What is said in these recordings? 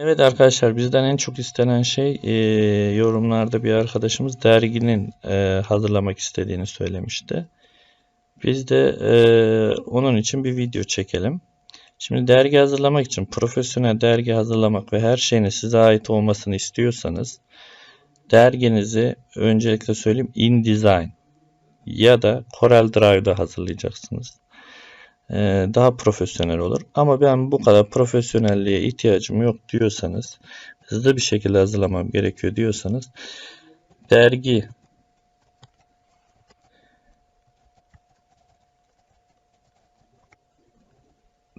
Evet arkadaşlar bizden en çok istenen şey e, yorumlarda bir arkadaşımız derginin e, hazırlamak istediğini söylemişti. Biz de e, onun için bir video çekelim. Şimdi dergi hazırlamak için profesyonel dergi hazırlamak ve her şeyin size ait olmasını istiyorsanız derginizi öncelikle söyleyeyim InDesign ya da Corel Drive'da hazırlayacaksınız. Ee, daha profesyonel olur. Ama ben bu kadar profesyonelliğe ihtiyacım yok diyorsanız, hızlı bir şekilde hazırlamam gerekiyor diyorsanız, dergi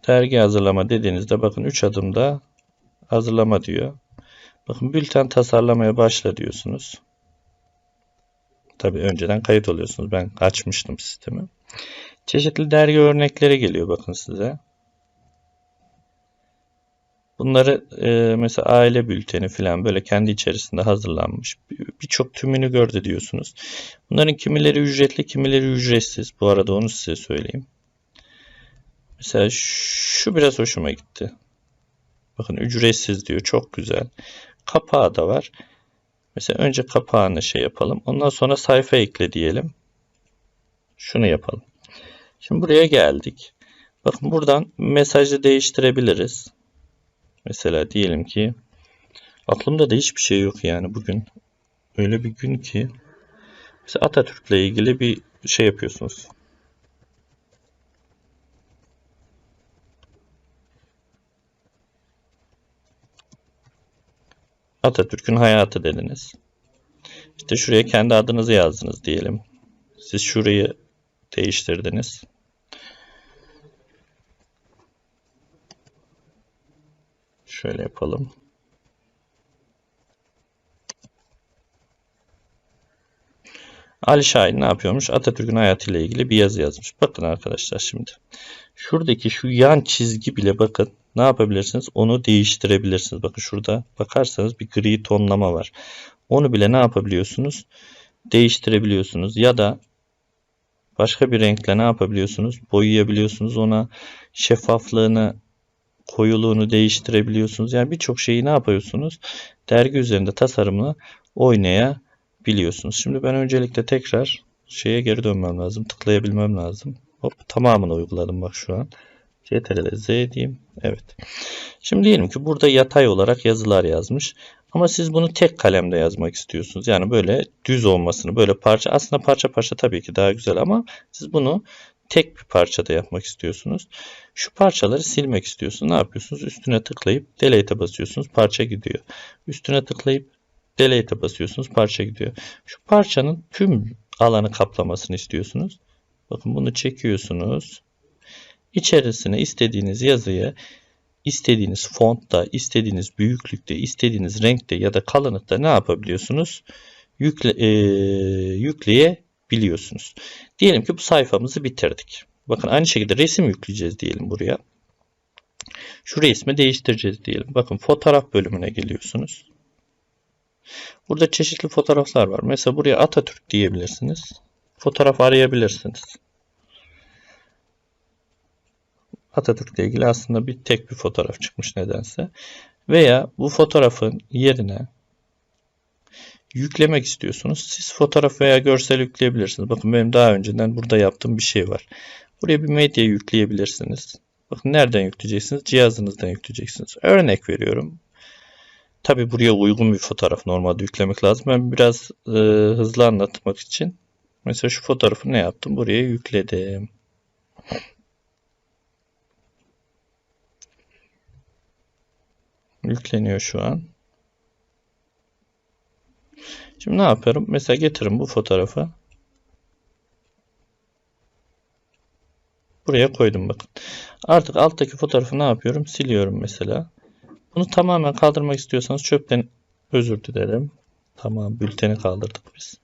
dergi hazırlama dediğinizde bakın 3 adımda hazırlama diyor. Bakın bülten tasarlamaya başla diyorsunuz. Tabi önceden kayıt oluyorsunuz. Ben açmıştım sistemi. Çeşitli dergi örnekleri geliyor bakın size. Bunları e, mesela aile bülteni falan böyle kendi içerisinde hazırlanmış. Birçok tümünü gördü diyorsunuz. Bunların kimileri ücretli, kimileri ücretsiz. Bu arada onu size söyleyeyim. Mesela şu biraz hoşuma gitti. Bakın ücretsiz diyor. Çok güzel. Kapağı da var. Mesela önce kapağını şey yapalım. Ondan sonra sayfa ekle diyelim. Şunu yapalım. Şimdi buraya geldik. Bakın buradan mesajı değiştirebiliriz. Mesela diyelim ki aklımda da hiçbir şey yok yani bugün. Öyle bir gün ki mesela Atatürk'le ilgili bir şey yapıyorsunuz. Atatürk'ün hayatı dediniz. İşte şuraya kendi adınızı yazdınız diyelim. Siz şurayı değiştirdiniz. Şöyle yapalım. Ali Şahin ne yapıyormuş? Atatürk'ün hayatıyla ilgili bir yazı yazmış. Bakın arkadaşlar şimdi. Şuradaki şu yan çizgi bile bakın ne yapabilirsiniz? Onu değiştirebilirsiniz. Bakın şurada bakarsanız bir gri tonlama var. Onu bile ne yapabiliyorsunuz? Değiştirebiliyorsunuz. Ya da başka bir renkle ne yapabiliyorsunuz? Boyayabiliyorsunuz. Ona şeffaflığını koyuluğunu değiştirebiliyorsunuz. Yani birçok şeyi ne yapıyorsunuz? Dergi üzerinde tasarımla oynayabiliyorsunuz. Şimdi ben öncelikle tekrar şeye geri dönmem lazım. Tıklayabilmem lazım. Hop tamamını uyguladım bak şu an. CTRL Z diyeyim. Evet. Şimdi diyelim ki burada yatay olarak yazılar yazmış. Ama siz bunu tek kalemde yazmak istiyorsunuz. Yani böyle düz olmasını, böyle parça. Aslında parça parça tabii ki daha güzel ama siz bunu tek bir parçada yapmak istiyorsunuz. Şu parçaları silmek istiyorsunuz. Ne yapıyorsunuz? Üstüne tıklayıp delete'e basıyorsunuz. Parça gidiyor. Üstüne tıklayıp delete'e basıyorsunuz. Parça gidiyor. Şu parçanın tüm alanı kaplamasını istiyorsunuz. Bakın bunu çekiyorsunuz. İçerisine istediğiniz yazıyı istediğiniz fontta, istediğiniz büyüklükte, istediğiniz renkte ya da kalınlıkta ne yapabiliyorsunuz? Yükle, e, yükleyebiliyorsunuz. Diyelim ki bu sayfamızı bitirdik. Bakın aynı şekilde resim yükleyeceğiz diyelim buraya. Şu resmi değiştireceğiz diyelim. Bakın fotoğraf bölümüne geliyorsunuz. Burada çeşitli fotoğraflar var. Mesela buraya Atatürk diyebilirsiniz. Fotoğraf arayabilirsiniz. Atatürk'le ilgili aslında bir tek bir fotoğraf çıkmış nedense. Veya bu fotoğrafın yerine yüklemek istiyorsunuz. Siz fotoğraf veya görsel yükleyebilirsiniz. Bakın benim daha önceden burada yaptığım bir şey var. Buraya bir medya yükleyebilirsiniz. Bakın nereden yükleyeceksiniz? Cihazınızdan yükleyeceksiniz. Örnek veriyorum. Tabi buraya uygun bir fotoğraf normalde yüklemek lazım. Ben biraz e, hızlı anlatmak için mesela şu fotoğrafı ne yaptım? Buraya yükledim. Yükleniyor şu an. Şimdi ne yapıyorum? Mesela getirin bu fotoğrafı. Buraya koydum bakın. Artık alttaki fotoğrafı ne yapıyorum? Siliyorum mesela. Bunu tamamen kaldırmak istiyorsanız çöpten özür dilerim. Tamam bülteni kaldırdık biz.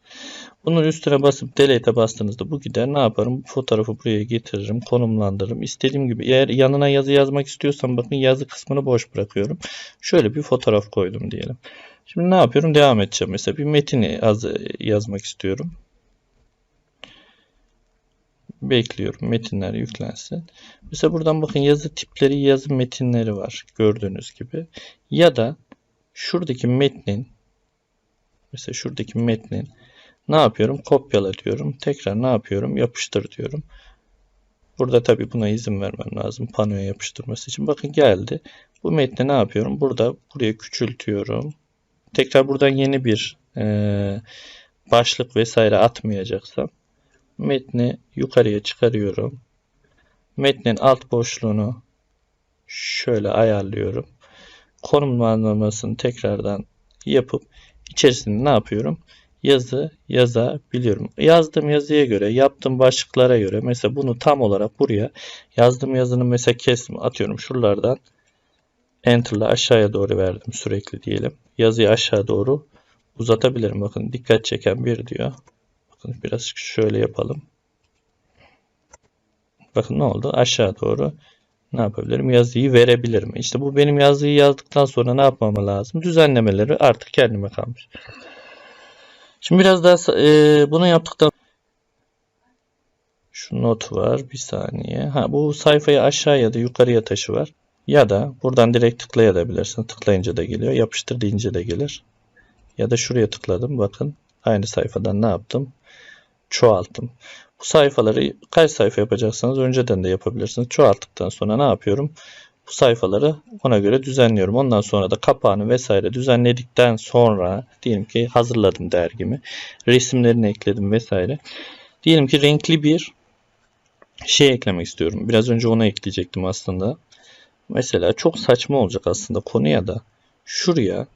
Bunun üstüne basıp delete'e bastığınızda bu gider. Ne yaparım? Fotoğrafı buraya getiririm. Konumlandırırım. İstediğim gibi. Eğer yanına yazı yazmak istiyorsam bakın yazı kısmını boş bırakıyorum. Şöyle bir fotoğraf koydum diyelim. Şimdi ne yapıyorum? Devam edeceğim. Mesela bir metin yaz yazmak istiyorum. Bekliyorum. Metinler yüklensin. Mesela buradan bakın yazı tipleri, yazı metinleri var. Gördüğünüz gibi. Ya da şuradaki metnin mesela şuradaki metnin ne yapıyorum? Kopyala diyorum. Tekrar ne yapıyorum? Yapıştır diyorum. Burada tabii buna izin vermem lazım. Panoya yapıştırması için. Bakın geldi. Bu metni ne yapıyorum? Burada buraya küçültüyorum. Tekrar buradan yeni bir e, başlık vesaire atmayacaksam metni yukarıya çıkarıyorum. Metnin alt boşluğunu şöyle ayarlıyorum. Konumlandırmasını tekrardan yapıp içerisinde ne yapıyorum? Yazı yazabiliyorum. Yazdığım yazıya göre, yaptığım başlıklara göre mesela bunu tam olarak buraya yazdığım yazının mesela kesimi atıyorum şuralardan Enter'la aşağıya doğru verdim sürekli diyelim. Yazıyı aşağı doğru uzatabilirim. Bakın dikkat çeken bir diyor. Bakın biraz şöyle yapalım. Bakın ne oldu? Aşağı doğru ne yapabilirim? Yazıyı verebilirim. İşte bu benim yazıyı yazdıktan sonra ne yapmam lazım? Düzenlemeleri artık kendime kalmış. Şimdi biraz daha e, bunu yaptıktan şu not var. Bir saniye. Ha, bu sayfayı aşağı ya da yukarıya taşı var. Ya da buradan direkt tıklayabilirsin. Tıklayınca da geliyor. Yapıştır deyince de gelir. Ya da şuraya tıkladım. Bakın aynı sayfadan ne yaptım? Çoğalttım. Bu sayfaları kaç sayfa yapacaksanız önceden de yapabilirsiniz. Çoğalttıktan sonra ne yapıyorum? Bu sayfaları ona göre düzenliyorum. Ondan sonra da kapağını vesaire düzenledikten sonra diyelim ki hazırladım dergimi. Resimlerini ekledim vesaire. Diyelim ki renkli bir şey eklemek istiyorum. Biraz önce ona ekleyecektim aslında. Mesela çok saçma olacak aslında konuya da şuraya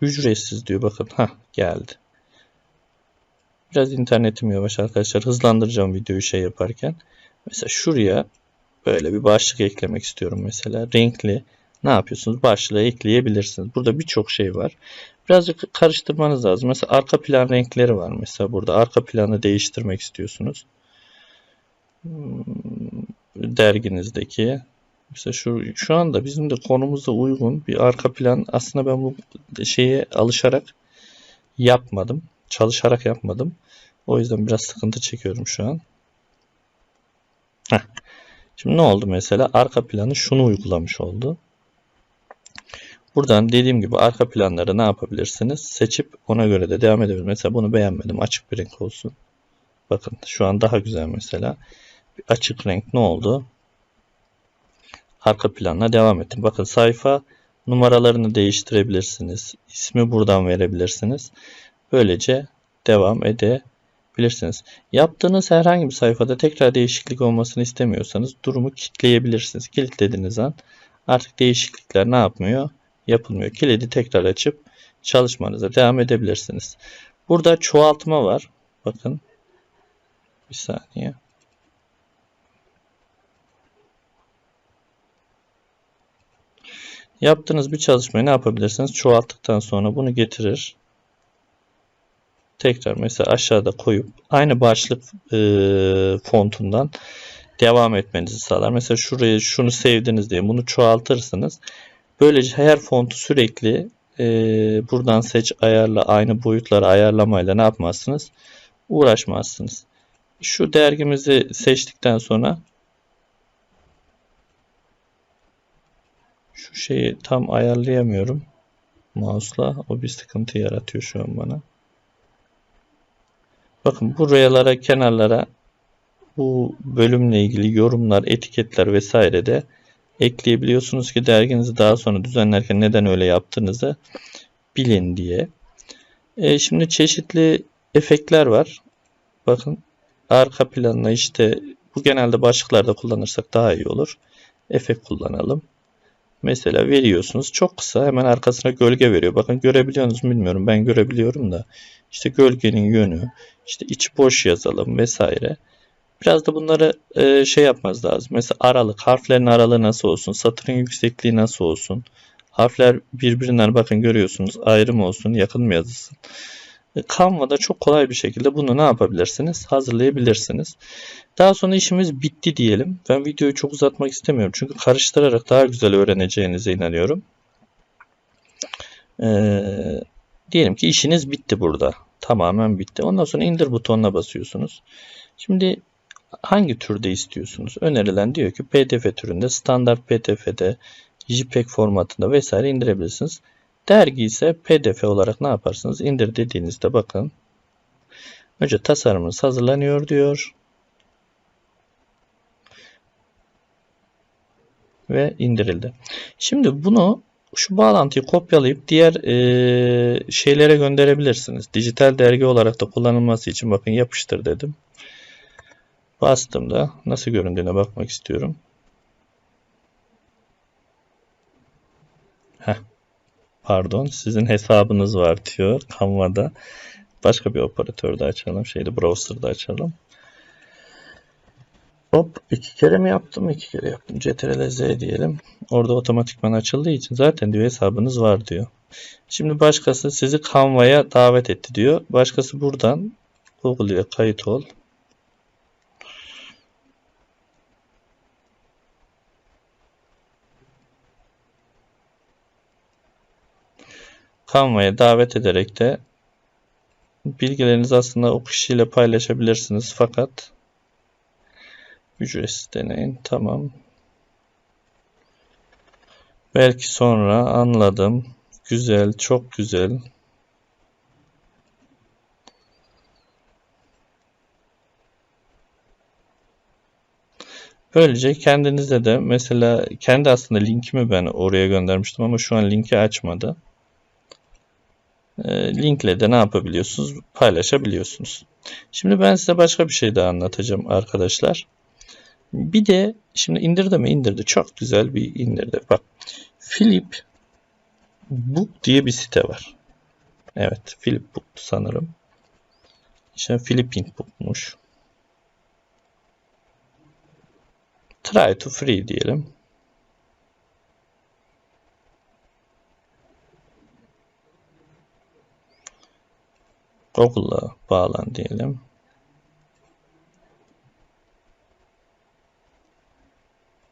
ücretsiz diyor. Bakın ha geldi. Biraz internetim yavaş arkadaşlar. Hızlandıracağım videoyu şey yaparken. Mesela şuraya böyle bir başlık eklemek istiyorum mesela. Renkli ne yapıyorsunuz? Başlığı ekleyebilirsiniz. Burada birçok şey var. Birazcık karıştırmanız lazım. Mesela arka plan renkleri var. Mesela burada arka planı değiştirmek istiyorsunuz. Derginizdeki mesela şu şu anda bizim de konumuza uygun bir arka plan aslında ben bu şeye alışarak yapmadım. Çalışarak yapmadım. O yüzden biraz sıkıntı çekiyorum şu an. Heh. Şimdi ne oldu mesela? Arka planı şunu uygulamış oldu. Buradan dediğim gibi arka planları ne yapabilirsiniz? Seçip ona göre de devam edebilirsiniz. Mesela bunu beğenmedim. Açık bir renk olsun. Bakın şu an daha güzel mesela. Açık renk ne oldu? Arka planla devam ettim. Bakın sayfa numaralarını değiştirebilirsiniz. İsmi buradan verebilirsiniz. Böylece devam edebilirsiniz. Yaptığınız herhangi bir sayfada tekrar değişiklik olmasını istemiyorsanız durumu kilitleyebilirsiniz. Kilitlediğiniz an artık değişiklikler ne yapmıyor? Yapılmıyor. Kilidi tekrar açıp çalışmanıza devam edebilirsiniz. Burada çoğaltma var. Bakın. Bir saniye. Yaptığınız bir çalışmayı ne yapabilirsiniz? Çoğalttıktan sonra bunu getirir tekrar mesela aşağıda koyup aynı başlık e, fontundan devam etmenizi sağlar. Mesela şurayı şunu sevdiniz diye bunu çoğaltırsınız. Böylece her fontu sürekli e, buradan seç ayarla aynı boyutları ayarlamayla ne yapmazsınız? Uğraşmazsınız. Şu dergimizi seçtikten sonra şu şeyi tam ayarlayamıyorum mouse'la. O bir sıkıntı yaratıyor şu an bana. Bakın buralara kenarlara bu bölümle ilgili yorumlar, etiketler vesaire de ekleyebiliyorsunuz ki derginizi daha sonra düzenlerken neden öyle yaptığınızı bilin diye. E, şimdi çeşitli efektler var. Bakın arka planına işte bu genelde başlıklarda kullanırsak daha iyi olur. Efekt kullanalım. Mesela veriyorsunuz çok kısa hemen arkasına gölge veriyor. Bakın görebiliyorsunuz mu bilmiyorum. Ben görebiliyorum da. İşte gölgenin yönü, işte iç boş yazalım vesaire. Biraz da bunları e, şey yapmaz lazım. Mesela aralık, harflerin aralığı nasıl olsun, satırın yüksekliği nasıl olsun. Harfler birbirinden bakın görüyorsunuz ayrım olsun, yakın mı yazılsın. E, Canva'da çok kolay bir şekilde bunu ne yapabilirsiniz? Hazırlayabilirsiniz. Daha sonra işimiz bitti diyelim. Ben videoyu çok uzatmak istemiyorum. Çünkü karıştırarak daha güzel öğreneceğinize inanıyorum. Ee, diyelim ki işiniz bitti burada. tamamen bitti. Ondan sonra indir butonuna basıyorsunuz. Şimdi hangi türde istiyorsunuz? Önerilen diyor ki PDF türünde, standart PDF'de, JPEG formatında vesaire indirebilirsiniz. Dergi ise PDF olarak ne yaparsınız? İndir dediğinizde bakın. Önce tasarımınız hazırlanıyor diyor. Ve indirildi. Şimdi bunu şu bağlantıyı kopyalayıp diğer e, şeylere gönderebilirsiniz. Dijital dergi olarak da kullanılması için bakın yapıştır dedim. Bastım nasıl göründüğüne bakmak istiyorum. Heh. Pardon sizin hesabınız var diyor Canva'da. Başka bir operatörde açalım. Şeyde browser'da açalım. Hop iki kere mi yaptım? iki kere yaptım. Ctrl Z diyelim. Orada otomatikman açıldığı için zaten diyor hesabınız var diyor. Şimdi başkası sizi Canva'ya davet etti diyor. Başkası buradan Google'ya kayıt ol. Canva'ya davet ederek de bilgilerinizi aslında o kişiyle paylaşabilirsiniz. Fakat ücretsiz deneyin. Tamam. Belki sonra anladım. Güzel, çok güzel. Böylece kendinize de mesela kendi aslında linkimi ben oraya göndermiştim ama şu an linki açmadı. E, linkle de ne yapabiliyorsunuz? Paylaşabiliyorsunuz. Şimdi ben size başka bir şey daha anlatacağım arkadaşlar. Bir de şimdi indirdi mi? indirdi. Çok güzel bir indirdi. Bak Philip Book diye bir site var. Evet Philip Book sanırım. İşte Philippine Book'muş. Try to free diyelim. Google'a bağlan diyelim.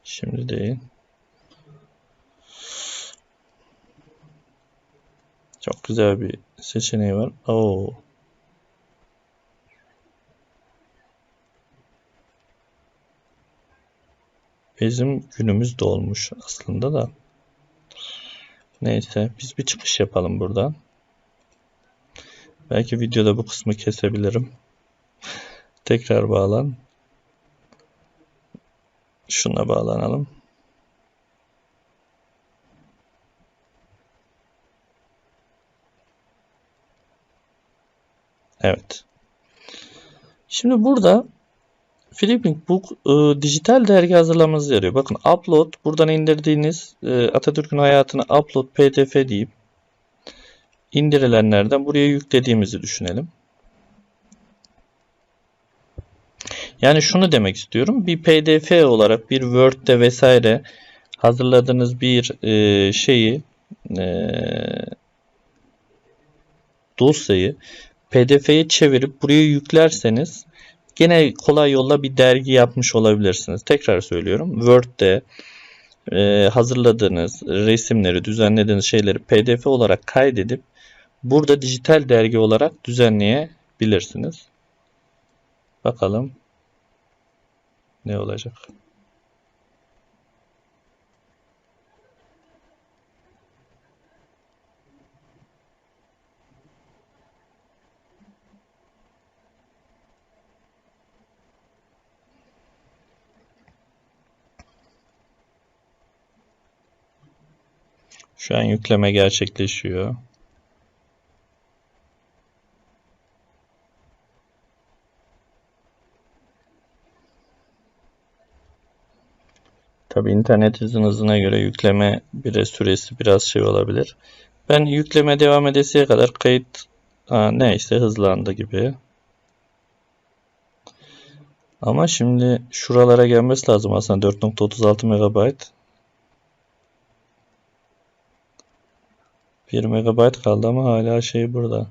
Şimdi değil. Çok güzel bir seçeneği var. Oo. Bizim günümüz dolmuş aslında da. Neyse biz bir çıkış yapalım buradan. Belki videoda bu kısmı kesebilirim. Tekrar bağlan. Şuna bağlanalım. Evet. Şimdi burada Flipping Book e, dijital dergi hazırlamanızı yarıyor. Bakın upload buradan indirdiğiniz e, Atatürk'ün hayatını upload pdf deyip indirilenlerden buraya yüklediğimizi düşünelim. Yani şunu demek istiyorum. Bir pdf olarak bir Word'de vesaire hazırladığınız bir e, şeyi e, dosyayı pdf'ye çevirip buraya yüklerseniz gene kolay yolla bir dergi yapmış olabilirsiniz. Tekrar söylüyorum. Word'de e, hazırladığınız resimleri, düzenlediğiniz şeyleri pdf olarak kaydedip burada dijital dergi olarak düzenleyebilirsiniz. Bakalım ne olacak. Şu an yükleme gerçekleşiyor. Tabi internetinizin hızına göre yükleme bir süresi biraz şey olabilir. Ben yükleme devam edesiye kadar kayıt ha, neyse hızlandı gibi. Ama şimdi şuralara gelmesi lazım aslında 4.36 MB. 1 MB kaldı ama hala şey burada.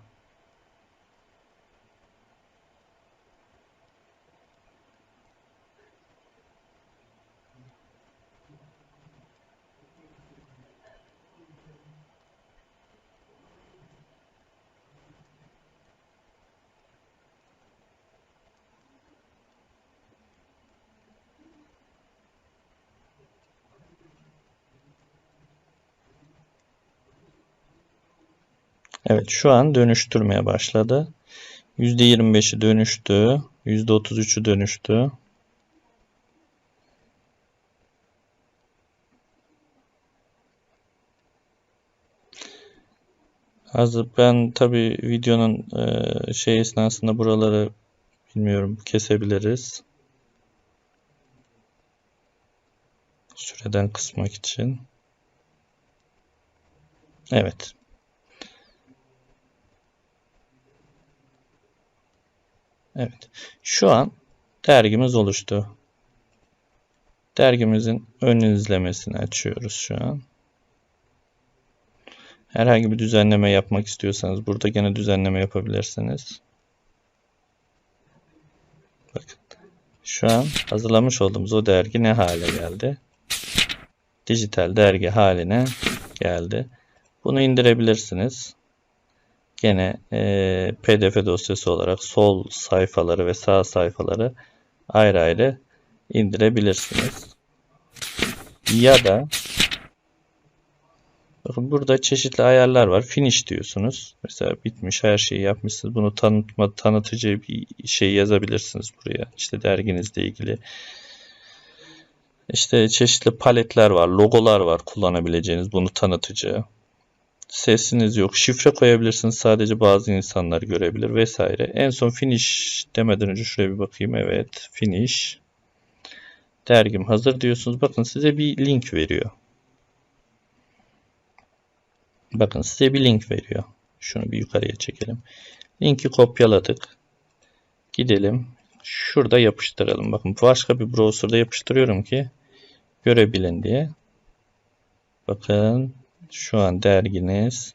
Evet şu an dönüştürmeye başladı. %25'i dönüştü. %33'ü dönüştü. Hazır ben tabi videonun e, şey esnasında buraları bilmiyorum kesebiliriz. Süreden kısmak için. Evet. Evet. Şu an dergimiz oluştu. Dergimizin ön izlemesini açıyoruz şu an. Herhangi bir düzenleme yapmak istiyorsanız burada gene düzenleme yapabilirsiniz. Bakın. Şu an hazırlamış olduğumuz o dergi ne hale geldi? Dijital dergi haline geldi. Bunu indirebilirsiniz. Gene e, PDF dosyası olarak sol sayfaları ve sağ sayfaları ayrı ayrı indirebilirsiniz. Ya da bakın burada çeşitli ayarlar var. Finish diyorsunuz. Mesela bitmiş her şeyi yapmışsınız. Bunu tanıtma, tanıtıcı bir şey yazabilirsiniz buraya. İşte derginizle ilgili. İşte çeşitli paletler var, logolar var kullanabileceğiniz bunu tanıtıcı. Sesiniz yok. Şifre koyabilirsiniz. Sadece bazı insanlar görebilir vesaire. En son finish demeden önce şuraya bir bakayım. Evet. Finish. Dergim hazır diyorsunuz. Bakın size bir link veriyor. Bakın size bir link veriyor. Şunu bir yukarıya çekelim. Linki kopyaladık. Gidelim. Şurada yapıştıralım. Bakın başka bir browser'da yapıştırıyorum ki görebilin diye. Bakın şu an derginiz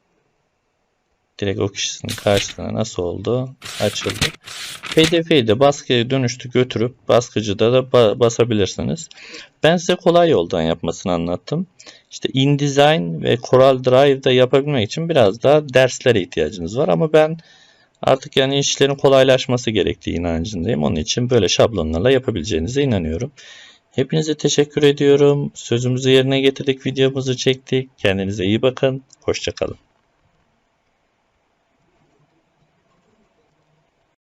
direkt o kişinin karşısına nasıl oldu? Açıldı. PDF'yi de baskıya dönüştü götürüp baskıcıda da basabilirsiniz. Ben size kolay yoldan yapmasını anlattım. İşte InDesign ve Coral Drive'da yapabilmek için biraz daha derslere ihtiyacınız var ama ben artık yani işlerin kolaylaşması gerektiği inancındayım. Onun için böyle şablonlarla yapabileceğinize inanıyorum. Hepinize teşekkür ediyorum. Sözümüzü yerine getirdik, videomuzu çektik. Kendinize iyi bakın. Hoşçakalın.